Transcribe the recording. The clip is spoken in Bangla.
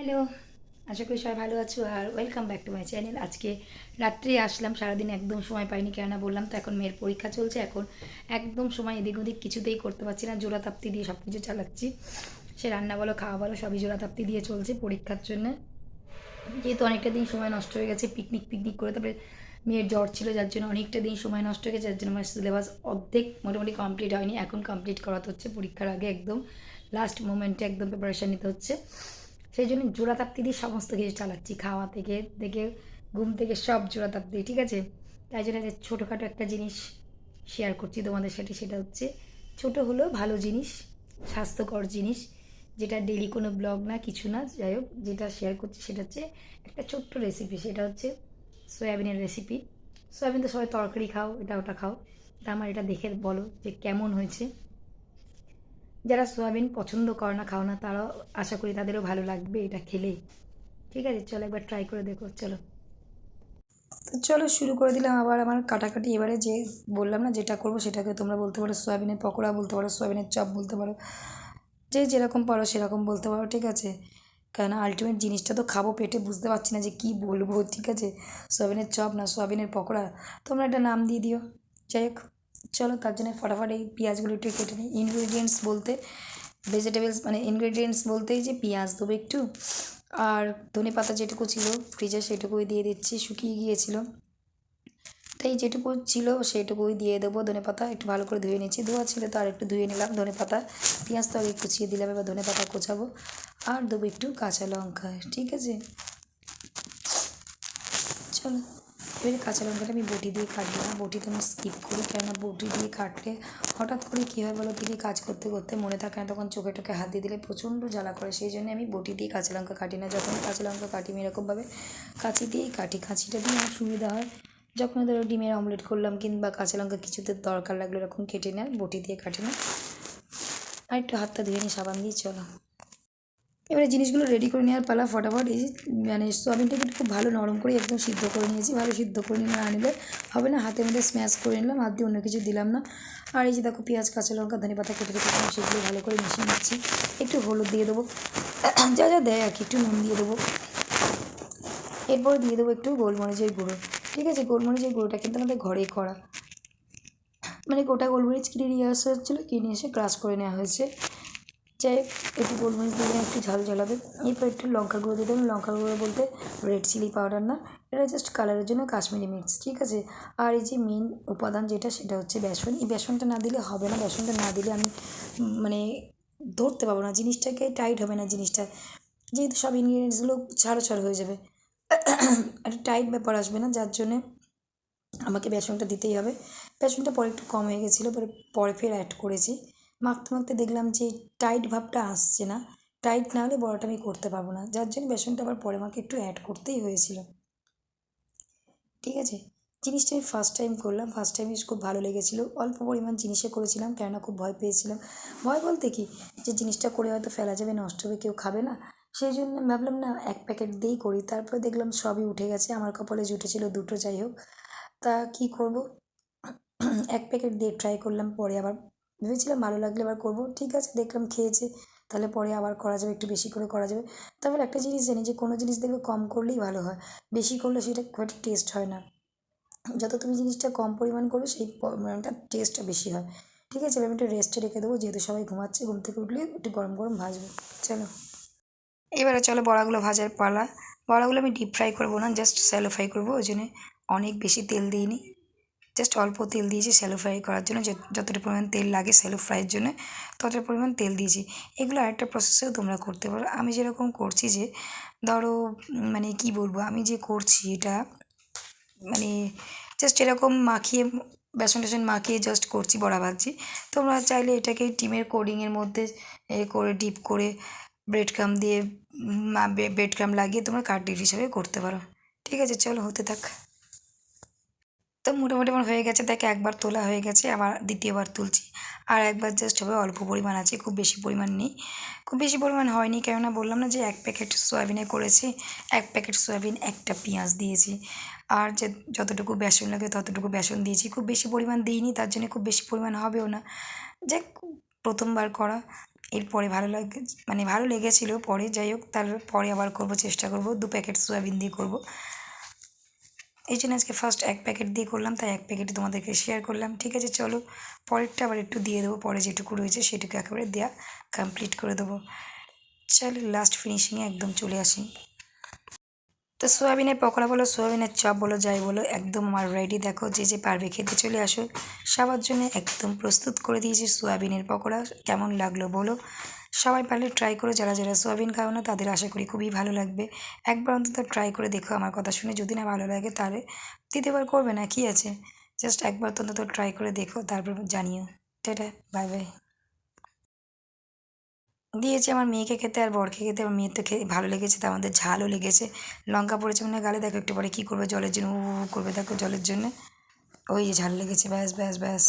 হ্যালো, আশা করি সবাই ভালো আছো আর welcome back to my channel আজকে রাত্রে আসলাম, সারাদিন একদম সময় পাইনি কেননা বললাম তো এখন মেয়ের পরীক্ষা চলছে, এখন একদম সময় এদিক ওদিক কিছুতেই করতে পারছি না জোড়া তাপ্তি দিয়ে সব কিছু চালাচ্ছি। সে রান্না বলো, খাওয়া বলো, সবই জোড়া তাপ্তি দিয়ে চলছে পরীক্ষার জন্য। যেহেতু অনেকটা দিন সময় নষ্ট হয়ে গেছে পিকনিক পিকনিক করে তারপরে মেয়ের জ্বর ছিল, যার জন্য অনেকটা দিন সময় নষ্ট হয়ে গেছে, যার জন্য আমার সিলেবাস অর্ধেক মোটামুটি কমপ্লিট হয়নি, এখন কমপ্লিট করাতে হচ্ছে পরীক্ষার আগে একদম লাস্ট মোমেন্টে একদম প্রিপারেশান নিতে হচ্ছে। সেই জন্য জোড়া তাপ্তি দিয়ে সমস্ত কিছু চালাচ্ছি, খাওয়া থেকে থেকে ঘুম থেকে সব জোড়া তাপ্তি ঠিক আছে? তাই জন্য যে ছোটোখাটো একটা জিনিস শেয়ার করছি তোমাদের সাথে, সেটা হচ্ছে ছোট হলেও ভালো জিনিস, স্বাস্থ্যকর জিনিস, যেটা ডেলি কোনো ব্লগ না, কিছু না, যাই হোক, যেটা শেয়ার করছি সেটা হচ্ছে একটা ছোট্ট রেসিপি সেটা হচ্ছে সয়াবিনের রেসিপি সয়াবিন তো সবাই তরকারি খাও, এটা ওটা খাও, তা আমার এটা দেখে বলো যে কেমন হয়েছে। যারা সোয়াবিন পছন্দ করে না, খাও না, তারাও আশা করি তাদেরও ভালো লাগবে এটা খেলে ঠিক আছে? চলো একবার ট্রাই করে দেখো, চলো। চলো শুরু করে দিলাম আবার আমার কাটাকাটি। এবারে যে বললাম না যেটা করব সেটাকে তোমরা বলতে পারো, সোয়াবিনের পকোড়া বলতে পারো, সোয়াবিনের চপ বলতে পারো, যে যেরকম পারো সেরকম বলতে পারো, ঠিক আছে? কেন আলটিমেট জিনিসটা তো খাব পেটে, বুঝতে পারছি না যে কী বলব, ঠিক আছে? সোয়াবিনের চপ না সোয়াবিনের পকোড়া, তোমরা একটা নাম দিয়ে দিও। যাই হোক। চলো তার জন্য ফটাফট এই পেঁয়াজগুলো একটু কেটে নিই। ইনগ্রিডিয়েন্টস বলতে ভেজিটেবলস মানে ইনগ্রিডিয়েন্টস বলতেই যে পেঁয়াজ দেবো একটু। আর ধনে পাতা যেটুকু ছিল ফ্রিজে সেটুকুই দিয়ে দিচ্ছি, শুকিয়ে গিয়েছিল। তাই যেটুকু ছিল সেটুকুই দিয়ে দেবো ধনে পাতা, একটু ভালো করে ধুয়ে নিচ্ছি। ধোয়া ছিল তো আর একটু ধুয়ে নিলাম ধনে পাতা। পেঁয়াজ তো আগে কুচিয়ে দিলাম, এবার ধনে পাতা কোচাবো। আর দেবো একটু কাঁচা লঙ্কা, ঠিক আছে? চলো। এবারে কাঁচা লঙ্কাটা আমি বটি দিয়ে কাটবো না, বটিতে আমি স্কিপ করি। কেননা বটি দিয়ে কাটলে হঠাৎ করে কী হয় বলো দিদি কাজ করতে করতে মনে থাকে না, তখন চোখে টোকে হাত দিয়ে দিলে প্রচণ্ড জ্বালা করে। সেই জন্য আমি বটি দিয়ে কাঁচা লঙ্কা কাটি না। যখন কাঁচা লঙ্কা কাটি, আমি এরকমভাবে কাঁচি দিয়েই কাটি। কাঁচিটা দিয়ে আমার সুবিধা হয়। যখন ধরো ডিমের অমলেট করলাম কিংবা কাঁচা লঙ্কা কিছুতে দরকার লাগল এরকম কেটে নেয়, বটি দিয়ে কাটি না। আর একটু হাতটা ধুয়ে নিই সাবান দিয়ে, চলো। এবারে জিনিসগুলো রেডি করে নেওয়ার পালা ফটাফট। এই মানে সোয়াবিনটাকে একটু খুব ভালো নরম করে একদম সিদ্ধ করে নিয়েছি, ভালো সিদ্ধ করে নিয়ে না নিলে হবে না, হাতের মধ্যে স্ম্যাশ করে নিলাম, হাত দিয়ে অন্য কিছু দিলাম না। আর এই যে দেখো পেঁয়াজ, কাঁচা লঙ্কা, ধনে পাতা কেটে রেখেছিলাম সেগুলো ভালো করে মিশিয়ে নিচ্ছি। একটু হলুদ দিয়ে দেবো, যা যা দেয় আর কি, একটু নুন দিয়ে দেবো। এরপর দিয়ে দেবো একটু গোলমরিচের গুঁড়ো, ঠিক আছে? গোলমরিচের গুঁড়োটা কিন্তু আমাদের ঘরেই করা। মানে গোটা গোলমরিচ কিনে নিয়ে আসা হচ্ছিল কিনে এসে ক্রাশ করে নেওয়া হয়েছে। যাই একটু গোলমরিচ দিয়ে দিলাম, একটু ঝাল ঝালাবে। এরপর একটু লঙ্কা গুঁড়ো দেবেন লঙ্কা গুঁড়ো বলতে রেড চিলি পাউডার না। এটা জাস্ট কালারের জন্য কাশ্মীরি মির্চ ঠিক আছে? আর এই যে মেন উপাদান যেটা সেটা হচ্ছে বেসন। এই বেসনটা না দিলে হবে না। বেসনটা না দিলে আমি মানে ধরতে পারব না। জিনিসটাকে টাইট হবে না জিনিসটা। যেহেতু সব ইনগ্রিডিয়েন্টসগুলো ছাড়ো ছাড়ো হয়ে যাবে। একটা টাইট ব্যাপার আসবে না। যার জন্যে আমাকে বেসনটা দিতেই হবে। বেসনটা পরে একটু কম হয়ে গেছিল। পরে পরে ফের অ্যাড করেছি। মাখতে মাখতে দেখলাম যে টাইট ভাবটা আসছে না। টাইট না হলে বড়াটা আমি করতে পারব না। যার জন্য বেসনটা আবার পরে আমাকে একটু অ্যাড করতেই হয়েছিল। ঠিক আছে? জিনিসটা আমি ফার্স্ট টাইম করলাম। ফার্স্ট টাইম খুব ভালো লেগেছিলো। অল্প পরিমাণ জিনিসে করেছিলাম, কেননা খুব ভয় পেয়েছিলাম। ভয় বলতে কি? যে জিনিসটা করে হয়তো ফেলা যাবে, নষ্ট হবে, কেউ খাবে না। সেই জন্য ভাবলাম না, এক প্যাকেট দিয়েই করি। তারপরে দেখলাম সবই উঠে গেছে। আমার কপালে জুটেছিল দুটো, যাই হোক। তা কী করব? এক প্যাকেট দিয়ে ট্রাই করলাম, পরে আবার ভেবেছিলাম ভালো লাগলে আবার করব। ঠিক আছে, দেখলাম খেয়েছে, তাহলে পরে আবার করা যাবে, একটু বেশি করে করা যাবে। তারপর একটা জিনিস জানি যে, কোনো জিনিস দেখবে কম করলেই ভালো হয়। বেশি করলে সেটা খুব একটা টেস্ট হয় না। যত তুমি জিনিসটা কম পরিমাণ করবে, সেই পরিমাণটা টেস্টটা বেশি হয়। ঠিক আছে, এবার আমি একটু রেস্টে রেখে দেবো, যেহেতু সবাই ঘুমাচ্ছে, ঘুম থেকে উঠলে একটু গরম গরম ভাজবো। চলো। এবারে চলো বড়াগুলো ভাজার পালা। বড়াগুলো আমি ডিপ ফ্রাই করব না জাস্ট স্যালো ফ্রাই করব, ওই জন্যে অনেক বেশি তেল দিইনি। জাস্ট অল্প তেল দিয়েছি স্যালো ফ্রাই করার জন্য। যতটা পরিমাণ তেল লাগে স্যালো ফ্রাইয়ের জন্য, ততটা পরিমাণ তেল দিয়েছি। এগুলো আরেকটা প্রসেসেও তোমরা করতে পারো। আমি যেরকম করছি যে, ধরো মানে কি বলব, আমি যে করছি এটা মানে জাস্ট এরকম মাখিয়ে, বেসন টেসন মাখিয়ে জাস্ট করছি বড়া ভাজছি। তোমরা চাইলে এটাকে ডিমের কোডিংয়ের মধ্যে এ করে ডিপ করে ব্রেড ক্রাম দিয়ে ব্রেড ক্রাম লাগিয়ে তোমরা কাটলেট হিসাবে করতে পারো। ঠিক আছে, চলো, হতে থাক। তো মোটামুটি আমার হয়ে গেছে। দেখে একবার তোলা হয়ে গেছে, আবার দ্বিতীয়বার তুলছি। আর একবার জাস্ট হবে অল্প পরিমাণ আছে, খুব বেশি পরিমাণ নেই। খুব বেশি পরিমাণ হয়নি, কেননা বললাম না যে এক প্যাকেট সয়াবিনে করেছি, এক প্যাকেট সয়াবিন একটা পেঁয়াজ দিয়েছি। আর যে যতটুকু বেসন লাগে ততটুকু বেসন দিয়েছি। খুব বেশি পরিমাণ দিইনি, তার জন্য খুব বেশি পরিমাণ হবেও না। যে প্রথমবার করা। এরপরে ভালো লাগে মানে ভালো লেগেছিলো পরে। যাই হোক তার পরে আবার করব, চেষ্টা করব। দু প্যাকেট সয়াবিন দিয়ে করব। এই জন্য আজকে ফার্স্ট এক প্যাকেট দিয়ে করলাম, তাই এক প্যাকেট তোমাদেরকে শেয়ার করলাম। ঠিক আছে, চলো পরেরটা আবার একটু দিয়ে দেবো, পরে যেটুকু রয়েছে সেটুকু একেবারে দেওয়া কমপ্লিট করে দেবো। চলো লাস্ট ফিনিশিংয়ে একদম চলে আসি। তো সোয়াবিনের পকোড়া বলো, সোয়াবিনের চপ বলো, যাই বলো, একদম আমার রেডি দেখো, যে যে পারবে খেতে চলে আসো। সবার জন্য একদম প্রস্তুত করে দিয়েছি সোয়াবিনের পকোড়া। কেমন লাগল বলো? সবাই পারলে ট্রাই করে, যারা যারা সোয়াবিন খাও না, তাদের আশা করি খুবই ভালো লাগবে। একবার অন্তত ট্রাই করে দেখো আমার কথা শুনে, যদি না ভালো লাগে তাহলে দ্বিতীয়বার করবে না, কি আছে? জাস্ট একবার অন্তত ট্রাই করে দেখো, তারপর জানিও। টেটা বাই বাই দিয়েছি আমার মেয়েকে খেতে আর বরকে খেতে, আমার মেয়ের তো খেয়ে ভালো লেগেছে, তো আমাদের ঝালও লেগেছে। লঙ্কা পড়েছে মানে গালে, দেখো একটু পরে কী করবে জলের জন্য উ করবে, দেখো জলের জন্য। ওই ঝাল লেগেছে, ব্যাস ব্যাস ব্যাস।